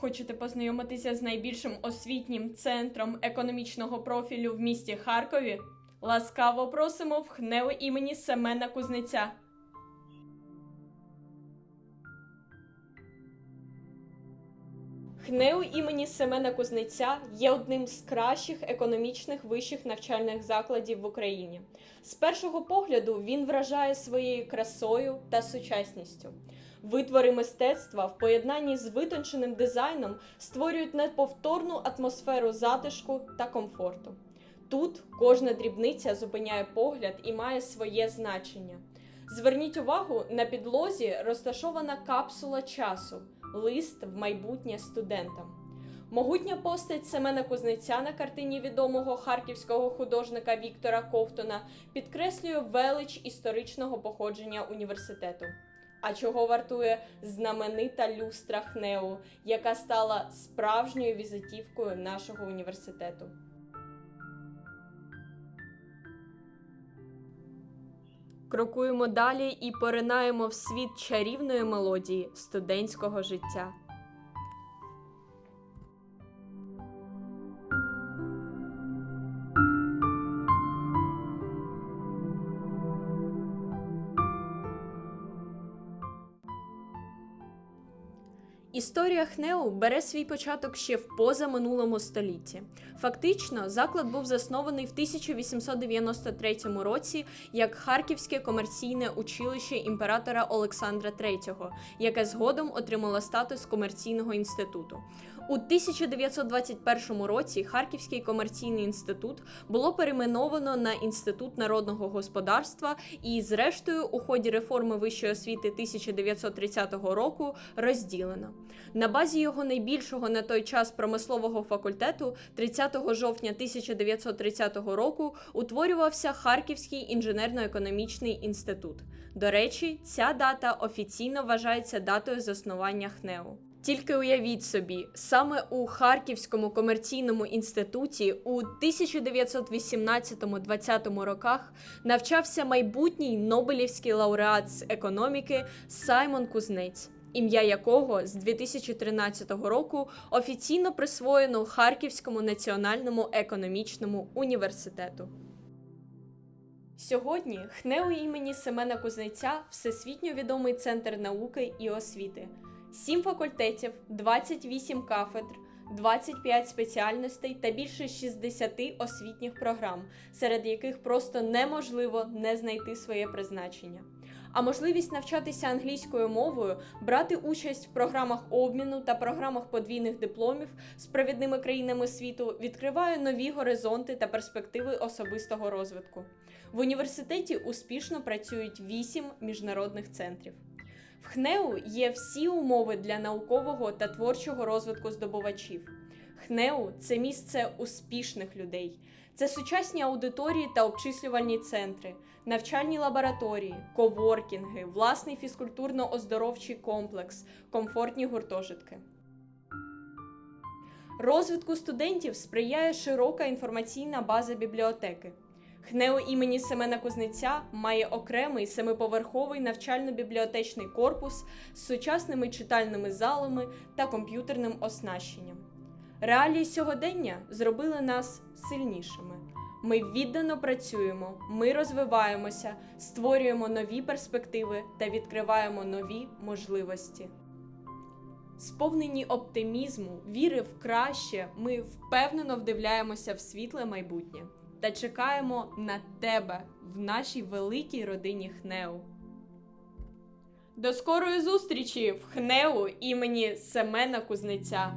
Хочете познайомитися з найбільшим освітнім центром економічного профілю в місті Харкові? Ласкаво просимо в ХНЕУ імені Семена Кузнеця. ХНЕУ імені Семена Кузнеця є одним з кращих економічних вищих навчальних закладів в Україні. З першого погляду він вражає своєю красою та сучасністю. Витвори мистецтва в поєднанні з витонченим дизайном створюють неповторну атмосферу затишку та комфорту. Тут кожна дрібниця зупиняє погляд і має своє значення. Зверніть увагу, на підлозі розташована капсула часу, лист в майбутнє студентам. Могутня постать Семена Кузнеця на картині відомого харківського художника Віктора Ковтона підкреслює велич історичного походження університету. А чого вартує знаменита люстра ХНЕУ, яка стала справжньою візитівкою нашого університету? Крокуємо далі і поринаємо в світ чарівної мелодії студентського життя. Історія ХНЕУ бере свій початок ще в позаминулому столітті. Фактично, заклад був заснований в 1893 році як Харківське комерційне училище імператора Олександра III, яке згодом отримало статус комерційного інституту. У 1921 році Харківський комерційний інститут було перейменовано на Інститут народного господарства і, зрештою, у ході реформи вищої освіти 1930 року розділено. На базі його найбільшого на той час промислового факультету 30 жовтня 1930 року утворювався Харківський інженерно-економічний інститут. До речі, ця дата офіційно вважається датою заснування ХНЕУ. Тільки уявіть собі, саме у Харківському комерційному інституті у 1918-20 роках навчався майбутній Нобелівський лауреат з економіки Саймон Кузнець, ім'я якого з 2013 року офіційно присвоєно Харківському національному економічному університету. Сьогодні ХНЕУ імені Семена Кузнеця всесвітньо відомий центр науки і освіти. Сім факультетів, 28 кафедр, 25 спеціальностей та більше 60 освітніх програм, серед яких просто неможливо не знайти своє призначення. А можливість навчатися англійською мовою, брати участь в програмах обміну та програмах подвійних дипломів з провідними країнами світу відкриває нові горизонти та перспективи особистого розвитку. В університеті успішно працюють 8 міжнародних центрів. В ХНЕУ є всі умови для наукового та творчого розвитку здобувачів. ХНЕУ це місце успішних людей. Це сучасні аудиторії та обчислювальні центри, навчальні лабораторії, коворкінги, власний фізкультурно-оздоровчий комплекс, комфортні гуртожитки. Розвитку студентів сприяє широка інформаційна база бібліотеки. ХНЕУ імені Семена Кузнеця має окремий семиповерховий навчально-бібліотечний корпус з сучасними читальними залами та комп'ютерним оснащенням. Реалії сьогодення зробили нас сильнішими. Ми віддано працюємо, ми розвиваємося, створюємо нові перспективи та відкриваємо нові можливості. Сповнені оптимізму, віри в краще, ми впевнено вдивляємося в світле майбутнє та чекаємо на тебе в нашій великій родині ХНЕУ. До скорої зустрічі в ХНЕУ імені Семена Кузнеця.